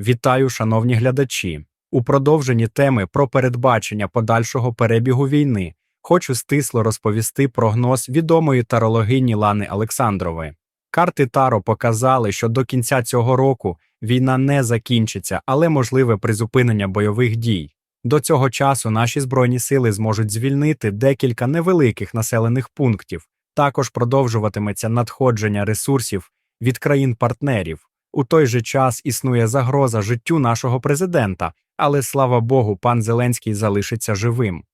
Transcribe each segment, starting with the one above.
Вітаю, шановні глядачі! У продовженні теми про передбачення подальшого перебігу війни хочу стисло розповісти прогноз відомої тарологині Лани Олександрової. Карти Таро показали, що до кінця цього року війна не закінчиться, але можливе призупинення бойових дій. До цього часу наші збройні сили зможуть звільнити декілька невеликих населених пунктів. Також продовжуватиметься надходження ресурсів від країн-партнерів. У той же час існує загроза життю нашого президента, але слава Богу, пан Зеленський залишиться живим.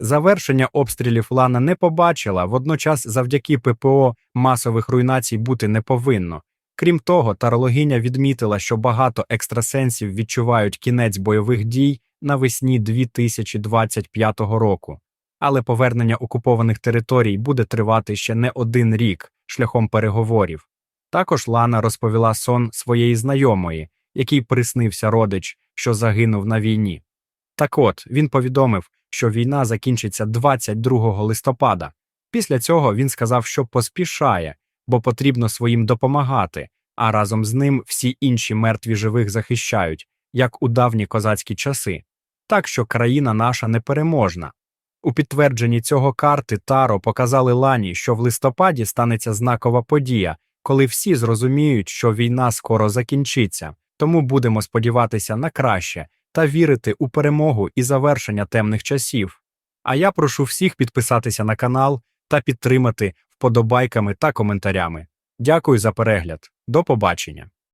Завершення обстрілів Лана не побачила, водночас завдяки ППО масових руйнацій бути не повинно. Крім того, тарологиня відмітила, що багато екстрасенсів відчувають кінець бойових дій навесні 2025 року. Але повернення окупованих територій буде тривати ще не один рік шляхом переговорів. Також Лана розповіла сон своєї знайомої, який приснився родич, що загинув на війні. Так от він повідомив, що війна закінчиться 22 листопада. Після цього він сказав, що поспішає, бо потрібно своїм допомагати, а разом з ним всі інші мертві живих захищають, як у давні козацькі часи. Так що країна наша непереможна. У підтвердженні цього карти Таро показали Лані, що в листопаді станеться знакова подія, коли всі зрозуміють, що війна скоро закінчиться, тому будемо сподіватися на краще та вірити у перемогу і завершення темних часів. А я прошу всіх підписатися на канал та підтримати вподобайками та коментарями. Дякую за перегляд. До побачення.